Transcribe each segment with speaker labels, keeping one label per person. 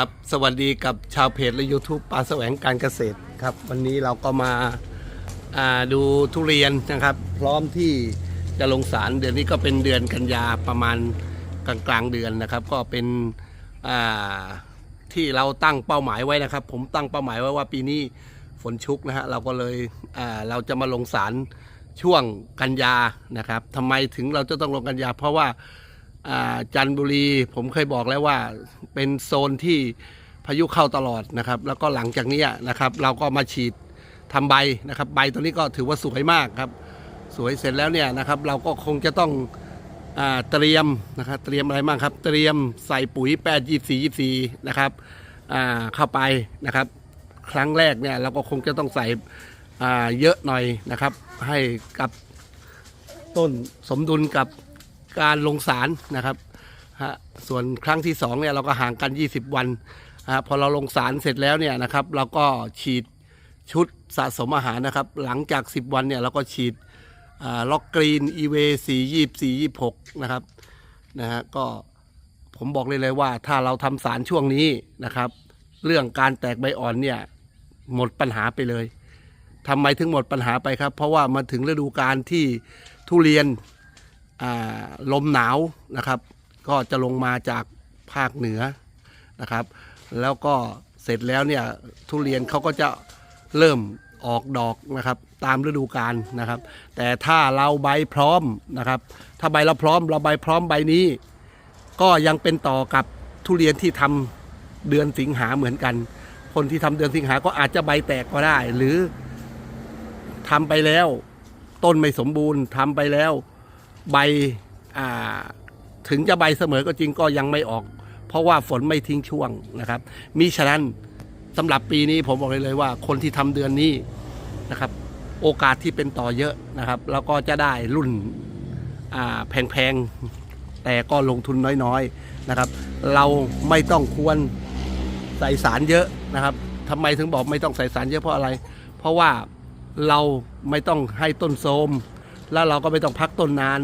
Speaker 1: ครับ สวัสดีกับชาวเพจและ YouTube ปลาแสวงการเกษตรครับ วันนี้เราก็มาาดูทุเรียนนะครับ พร้อมที่จะลงสารเดือนนี้ก็เป็นเดือนกันยาประมาณกลางกลางเดือนนะครับ ก็เป็นที่เราตั้งเป้าหมายไว้นะครับ ผมตั้งเป้าหมายไว้ว่าปีนี้ฝนชุกนะฮะเราก็เลยเราจะมาลงสารช่วงกันยานะครับทำไมถึงเราจะต้องลงกันยา เพราะว่า จันทบุรี ผมเคยบอกแล้วว่าเป็นโซนที่พายุเข้าตลอดนะครับ แล้วก็หลังจากนี้นะครับ เราก็มาฉีดทำใบนะครับ ใบตัวนี้ก็ถือว่าสวยมากครับ สวยเสร็จแล้วเนี่ยนะครับ เราก็คงจะต้องเตรียมนะครับ เตรียมอะไรบ้างครับ เตรียมใส่ปุ๋ย8 24 24นะครับเข้าไปนะครับ ครั้งแรกเนี่ยเราก็คงจะต้องใส่เยอะหน่อยนะครับ ให้กับต้นสมดุลกับ การลงสารนะครับฮะส่วนครั้งที่สองเนี่ยเราก็ห่างกัน 20 วันฮะพอเราลงสารเสร็จแล้วเนี่ยนะครับเราก็ฉีดชุดสะสมอาหารนะครับ หลังจาก 10 วันเนี่ยเราก็ฉีดล็อกกรีนอีเวสี่ยี่สี่ยี่หกนะครับนะฮะก็ผมบอกเลยเลยว่าถ้าเราทำสารช่วงนี้นะครับ เรื่องการแตกใบอ่อนเนี่ยหมดปัญหาไปเลยทำไมถึงหมดปัญหาไปครับ เพราะว่ามาถึงฤดูการที่ทุเรียน ลมหนาวนะครับ ก็จะลงมาจากภาคเหนือนะครับ แล้วก็เสร็จแล้วเนี่ยทุเรียนเขาก็จะเริ่มออกดอกนะครับ ตามฤดูกาลนะครับ แต่ถ้าเราใบพร้อมนะครับ ถ้าใบเราพร้อมเราใบพร้อมใบนี้ ก็ยังเป็นต่อกับทุเรียนที่ทำเดือนสิงหาเหมือนกัน คนที่ทำเดือนสิงหาก็อาจจะใบแตกก็ได้ หรือทำไปแล้ว ต้นไม่สมบูรณ์ทำไปแล้ว ใบถึงจะใบเสมอก็จริงก็ยังไม่ออก เพราะว่าฝนไม่ทิ้งช่วงนะครับ มิฉะนั้นสำหรับปีนี้ผมบอกเลยเลยว่า คนที่ทำเดือนนี้นะครับ โอกาสที่เป็นต่อเยอะนะครับ แล้วก็จะได้รุ่นแพงๆ แต่ก็ลงทุนน้อยๆนะครับ เราไม่ต้องควรใส่สารเยอะนะครับทำไมถึงบอกไม่ต้องใส่สารเยอะเพราะอะไร เพราะว่าเราไม่ต้องให้ต้นโทม แล้วเราก็ไม่ต้องพักต้นนาน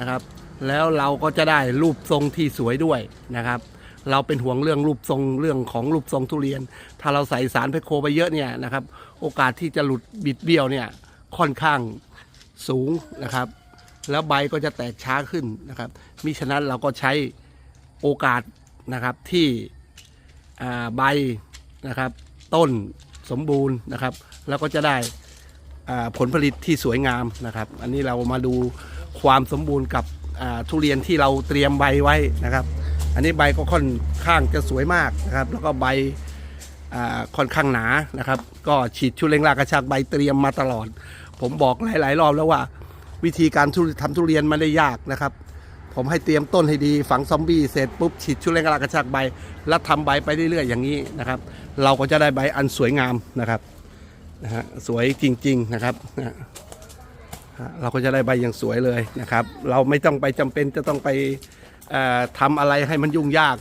Speaker 1: นะครับ แล้วเราก็จะได้รูปทรงที่สวยด้วยนะครับ เราเป็นห่วงเรื่องรูปทรงเรื่องของรูปทรงทุเรียน ถ้าเราใส่สารไพโคไปเยอะเนี่ยนะครับ โอกาสที่จะหลุดบิดเบี้ยวเนี่ยค่อนข้างสูงนะครับ แล้วใบก็จะแตกช้าขึ้นนะครับมิฉะนั้นเราก็ใช้โอกาสนะครับที่ใบนะครับต้นสมบูรณ์นะครับ แล้วก็จะได้ ผลผลิตที่สวยงามนะครับ อันนี้เรามาดูความสมบูรณ์กับทุเรียนที่เราเตรียมใบไว้นะครับ อันนี้ใบก็ค่อนข้างจะสวยมากนะครับ แล้วก็ใบค่อนข้างหนานะครับ ก็ฉีดชุดเร่งรากกระชากใบเตรียมมาตลอด ผมบอกหลาย ๆ รอบแล้วว่า วิธีการทุทำทุเรียนมันได้ยากนะครับ ผมให้เตรียมต้นให้ดี ฝังซอมบี้เสร็จปุ๊บฉีดชุดเร่งรากกระชากใบ แล้วทำใบไปเรื่อย ๆ อย่างนี้นะครับ เราก็จะได้ใบอันสวยงามนะครับ นะฮะสวยจริง ๆนะครับนะเราก็จะได้ใบอย่างสวยเลยนะครับ เราไม่ต้องไปจำเป็นจะต้องไปเอ่อทำอะไรให้มันยุ่งยาก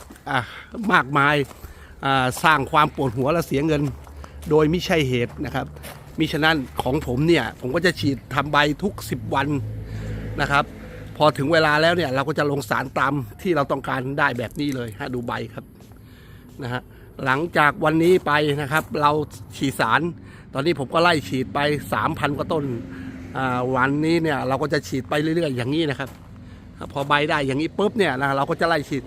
Speaker 1: มากมายสร้างความปวดหัวและเสียเงิน โดยไม่ใช่เหตุนะครับมิฉะนั้นของผมเนี่ยผมก็จะฉีดทำใบทุก 10 วันนะครับ พอถึงเวลาแล้วเนี่ยเราก็จะลงสารตามที่เราต้องการได้แบบนี้เลยฮะดูใบครับนะฮะหลังจากวันนี้ไปนะครับ เราฉีดสาร อนนี้ผมก็ไล่ฉีดไป 3,000 กว่าต้นอ่าวันนี้เนี่ยเราก็จะฉีดไปเรื่อยๆ อย่างนี้นะครับ พอใบได้อย่างนี้ปุ๊บเนี่ยนะเราก็จะไล่ฉีด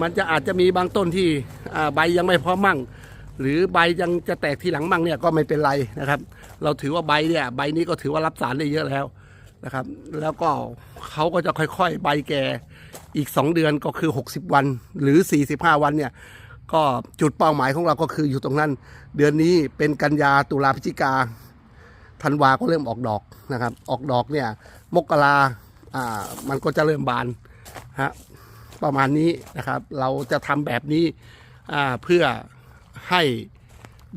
Speaker 1: มันจะอาจจะมีบางต้นที่อ่าใบยังไม่พร้อมมั่ง หรือใบยังจะแตกทีหลังมั่งเนี่ยก็ไม่เป็นไรนะครับ เราถือว่าใบเนี่ยใบนี้ก็ถือว่ารับสารได้เยอะแล้วนะครับ แล้วก็เขาก็จะค่อยๆ ใบแก่อีก 2 เดือนก็คือ 60 วันหรือ 45 วันเนี่ย ก็จุดเป้าหมายของเราก็คืออยู่ตรงนั้น เดือนนี้เป็นกันยาตุลาพฤศจิกาธันวาก็เริ่มออกดอกนะครับ ออกดอกเนี่ย มกราอ่ามันก็จะเริ่มบานฮะประมาณนี้นะครับ เราจะทำแบบนี้อ่าเพื่อให้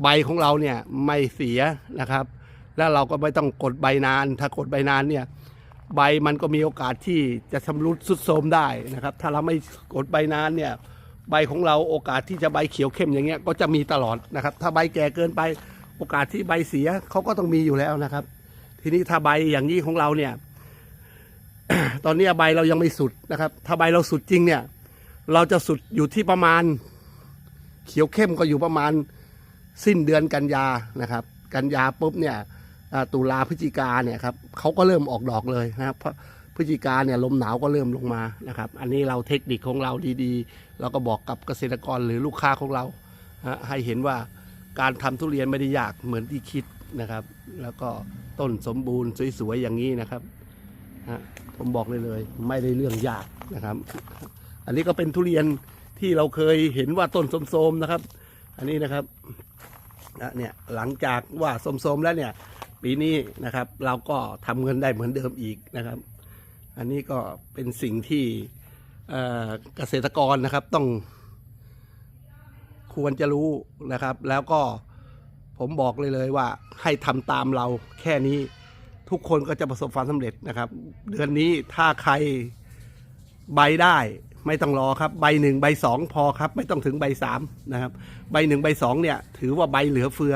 Speaker 1: ใบของเราเนี่ยไม่เสียนะครับ แล้วเราก็ไม่ต้องกดใบนาน ถ้ากดใบนานเนี่ยใบมันก็มีโอกาสที่จะชำรุดสุดโทรมได้นะครับ ถ้าเราไม่กดใบนานเนี่ย ใบของเราโอกาสที่จะใบเขียวเข้มอย่างเงี้ยก็จะมีตลอดนะครับ ถ้าใบแก่เกินไปโอกาสที่ใบเสียเขาก็ต้องมีอยู่แล้วนะครับ ทีนี้ถ้าใบอย่างนี้ของเราเนี่ย ตอนนี้ใบเรายังไม่สุดนะครับ ถ้าใบเราสุดจริงเนี่ย เราจะสุดอยู่ที่ประมาณ เขียวเข้มก็อยู่ประมาณสิ้นเดือนกันยานะครับ กันยาปุ๊บเนี่ยตุลาพฤศจิกาเนี่ยครับเขาก็เริ่มออกดอกเลยนะครับเพราะ พฤศจิกาเนี่ยลมหนาวก็เริ่มลงมานะครับ อันนี้เราเทคนิคของเราดีๆ เราก็บอกกับเกษตรกรหรือลูกค้าของเรา ให้เห็นว่าการทำทุเรียนไม่ได้ยากเหมือนที่คิดนะครับ แล้วก็ต้นสมบูรณ์สวยๆอย่างนี้นะครับผมบอกเลยเลยไม่ได้เรื่องยากนะครับ อันนี้ก็เป็นทุเรียนที่เราเคยเห็นว่าต้นสมๆนะครับ อันนี้นะครับเนี่ยหลังจากว่าสมๆแล้วเนี่ยปีนี้นะครับเราก็ทำเงินได้เหมือนเดิมอีกนะครับ อันนี้ก็เป็นสิ่งที่เกษตรกรนะครับต้องควรจะรู้นะครับ แล้วก็ผมบอกเลยเลยว่าให้ทำตามเราแค่นี้ทุกคนก็จะประสบความสำเร็จนะครับ เดือนนี้ถ้าใครใบได้ไม่ต้องรอครับ ใบหนึ่งใบสองพอครับ ไม่ต้องถึงใบสามนะครับ ใบหนึ่งใบสองเนี่ย ถือว่าใบเหลือเฟือ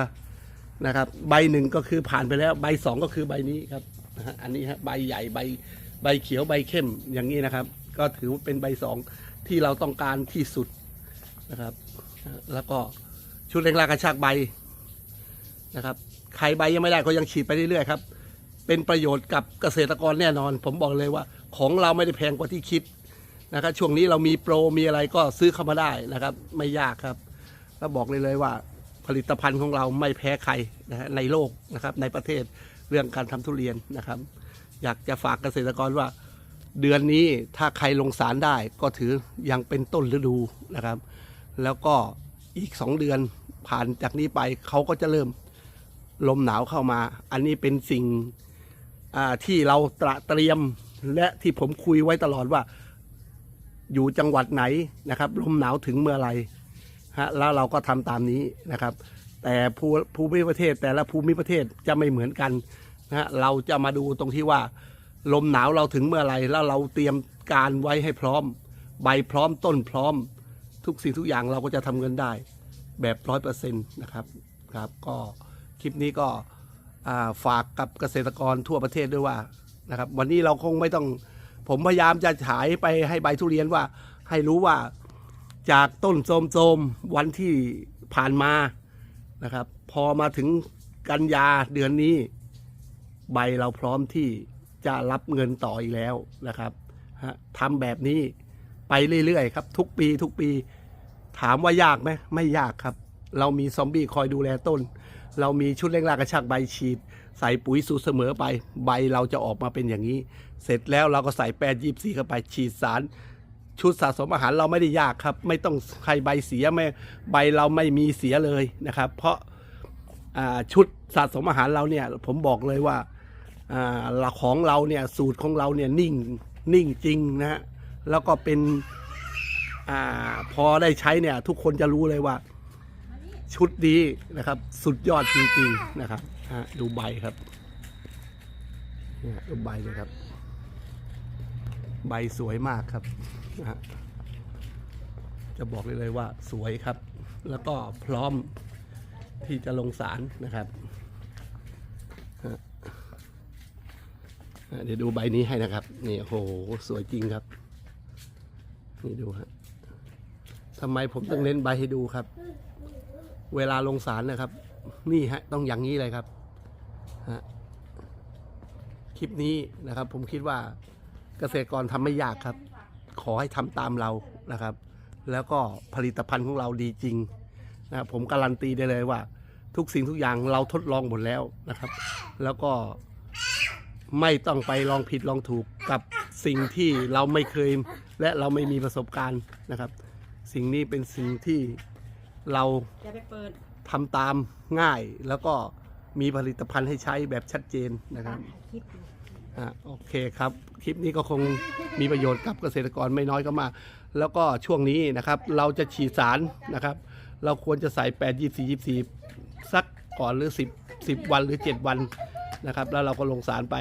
Speaker 1: นะครับ ใบหนึ่งก็คือผ่านไปแล้ว ใบสองก็คือใบนี้ครับอันนี้ฮะใบใหญ่ใบ ใบเขียวใบเข้มอย่างนี้นะครับ ก็ถือว่าเป็นใบสองที่เราต้องการที่สุดนะครับ แล้วก็ชุดเร่งรากกระชากใบนะครับใครใบยังไม่ได้ก็ยังฉีดไปเรื่อยๆครับ เป็นประโยชน์กับเกษตรกรแน่นอน ผมบอกเลยว่า ของเราไม่ได้แพงกว่าที่คิดนะครับช่วงนี้เรามีโปรมีอะไรก็ซื้อเข้ามาได้นะครับ ไม่ยากครับแล้วบอกเลยเลยว่า ผลิตภัณฑ์ของเราไม่แพ้ใครนะฮะในโลกนะครับในประเทศเรื่องการทำทุเรียนนะครับ อยากจะฝากเกษตรกรว่า เดือนนี้ถ้าใครลงสารได้ก็ถือยังเป็นต้นฤดูนะครับ แล้วก็อีกสองเดือนผ่านจากนี้ไปเขาก็จะเริ่มลมหนาวเข้ามา อันนี้เป็นสิ่งที่เราตระเตรียมและที่ผมคุยไว้ตลอดว่า อยู่จังหวัดไหนนะครับ ลมหนาวถึงเมื่อไรฮะแล้วเราก็ทำตามนี้นะครับ แต่ภูภูมิประเทศแต่ละภูมิประเทศจะไม่เหมือนกัน นะฮะเราจะมาดูตรงที่ว่า ลมหนาวเราถึงเมื่อไรแล้วเราเตรียมการไว้ให้พร้อม ใบพร้อมต้นพร้อม ทุกสิ่งทุกอย่างเราก็จะทำเงินได้ แบบร้อยเปอร์เซ็นต์นะครับครับ ก็คลิปนี้ก็ฝากกับเกษตรกรทั่วประเทศด้วยว่านะครับ วันนี้เราคงไม่ต้องผมพยายามจะฉายไปให้ใบทุเรียนว่า ให้รู้ว่าจากต้นโสมๆวันที่ผ่านมานะครับ พอมาถึงกันยาเดือนนี้ ใบเราพร้อมที่จะรับเงินต่ออีกแล้วนะครับทำแบบนี้ไปเรื่อยๆครับ ทุกปีทุกปี ถามว่ายากไหมไม่ยากครับ เรามีซอมบี้คอยดูแลต้น เรามีชุดเร่งรากกระชากใบฉีด ใส่ปุ๋ยสูตรเสมอไป ใบเราจะออกมาเป็นอย่างนี้ เสร็จแล้วเราก็ใส่แปดยีบสีเข้าไปฉีดสารชุดสะสมอาหารเราไม่ได้ยากครับ ไม่ต้องใครใบเสียไม่ใบเราไม่มีเสียเลยนะครับ เพราะชุดสะสมอาหารเราเนี่ยผมบอกเลยว่า หลักของเราเนี่ยสูตรของเราเนี่ยนิ่งนิ่งจริงนะฮะแล้วก็เป็นอพอได้ใช้เนี่ยทุกคนจะรู้เลยว่า ชุดนี้นะครับ สุดยอดจริงๆนะครับฮะดูใบครับเนี่ยดูใบเลยครับ ใบสวยมากครับนะฮะจะบอกเลยเลยว่าสวยครับ แล้วก็พร้อมที่จะลงสารนะครับ เดี๋ยวดูใบนี้ให้นะครับ นี่โอ้โหสวยจริงครับ นี่ดูฮะทำไมผมต้องเน้นใบให้ดูครับ เวลาลงสารนะครับ นี่ฮะ ต้องอย่างนี้เลยครับฮะคลิปนี้นะครับ ผมคิดว่าเกษตรกรทำไม่ยากครับ ขอให้ทำตามเรานะครับ แล้วก็ผลิตภัณฑ์ของเราดีจริงนะผมการันตีได้เลยว่า ทุกสิ่งทุกอย่างเราทดลองหมดแล้วนะครับ แล้วก็ ไม่ต้องไปลองผิดลองถูกกับสิ่งที่เราไม่เคยและเราไม่มีประสบการณ์นะครับ สิ่งนี้เป็นสิ่งที่เรา
Speaker 2: อย่าไปเปิด
Speaker 1: ทำตามง่ายแล้วก็มีผลิตภัณฑ์ให้ใช้แบบชัดเจนนะครับ
Speaker 2: คลิปอะ
Speaker 1: โอเคครับ คลิปนี้ก็คงมีประโยชน์กับเกษตรกรไม่น้อยก็มาก แล้วก็ช่วงนี้นะครับ เราจะฉีดสารนะครับ เราควรจะใส่ 8 24 24 สักก่อนหรือ 10 10 วันหรือ 7 วันนะครับ แล้วเราก็ลงสารไป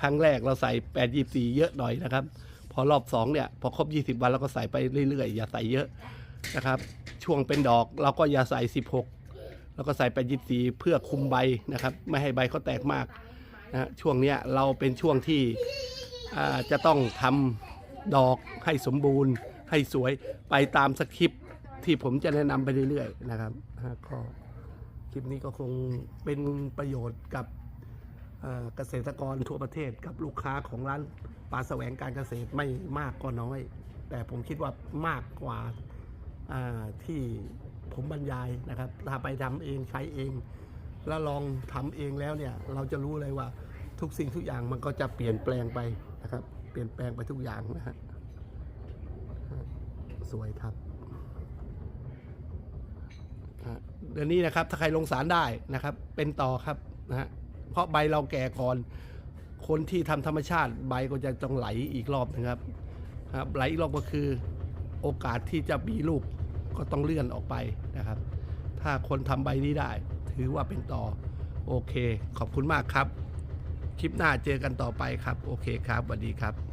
Speaker 1: ครั้งแรกเราใส่8 24 เยอะหน่อยนะครับ พอรอบ2เนี่ยพอครบ 20 วันเราก็ใส่ไปเรื่อยๆ อย่าใส่เยอะนะครับ ช่วงเป็นดอกเราก็อย่าใส่ 16 แล้วก็ใส่8 24 เพื่อคุมใบนะครับ ไม่ให้ใบเขาแตกมากนะช่วงเนี้ยเราเป็นช่วงที่จะต้องทำดอกให้สมบูรณ์ ให้สวยไปตามสคริปที่ผมจะแนะนำไปเรื่อยๆนะครับฮะก็ คลิปนี้ก็คงเป็นประโยชน์กับเกษตรกรทั่วประเทศกับลูกค้าของร้านปลาแสวงการเกษตรไม่มากก็น้อย แต่ผมคิดว่ามากกว่าที่ผมบรรยายนะครับถ้าไปทำเองใช้เอง แล้วลองทำเองแล้วเนี่ยเราจะรู้เลยว่าทุกสิ่งทุกอย่างมันก็จะเปลี่ยนแปลงไปนะครับ เปลี่ยนแปลงไปทุกอย่างนะฮะสวยครับ เดือนนี้นะครับถ้าใครลงสารได้นะครับ เป็นต่อครับนะฮะเพราะใบเราแก่ก่อน คนที่ทำธรรมชาติใบก็จะต้องไหลอีกรอบนึงครับครับไหลอีกรอบก็คือโอกาสที่จะมีลูกก็ต้องเลื่อนออกไปนะครับ ถ้าคนทำใบนี้ได้ ถือว่าเป็นต่อโอเค ขอบคุณมากครับ คลิปหน้าเจอกันต่อไปครับ โอเคครับสวัสดีครับ